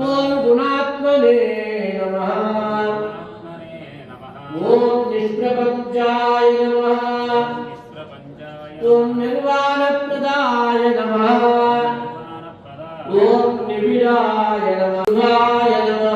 ఆత్మగుణాత్మనే నమ. ఓం నిష్ప్రపంచాయ నమ. ఓం నిర్వాణప్రదాయ నమ. ఓం నిబిడాయ నమ. శుభాయ నమ.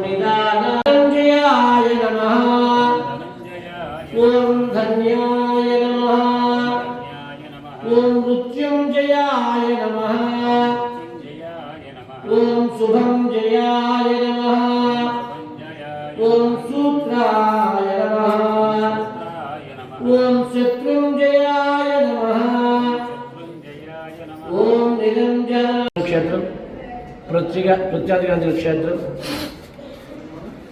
ఓం నిదానంజయాయ నమః. ఓం ధన్యాయ నమః. ఓం మృత్యుంజయాయ నమః. ఓం శుభం జయాయ నమః. ఓం సూత్రాయ నమః. ఓం శత్రుంజయాయ నమః. ఓం నిరంజన క్షేత్రం పృథ్వీగా పృథ్వాదిగాంజన క్షేత్రం.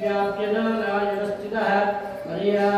व्याप्यनारायणस्थितः पर्या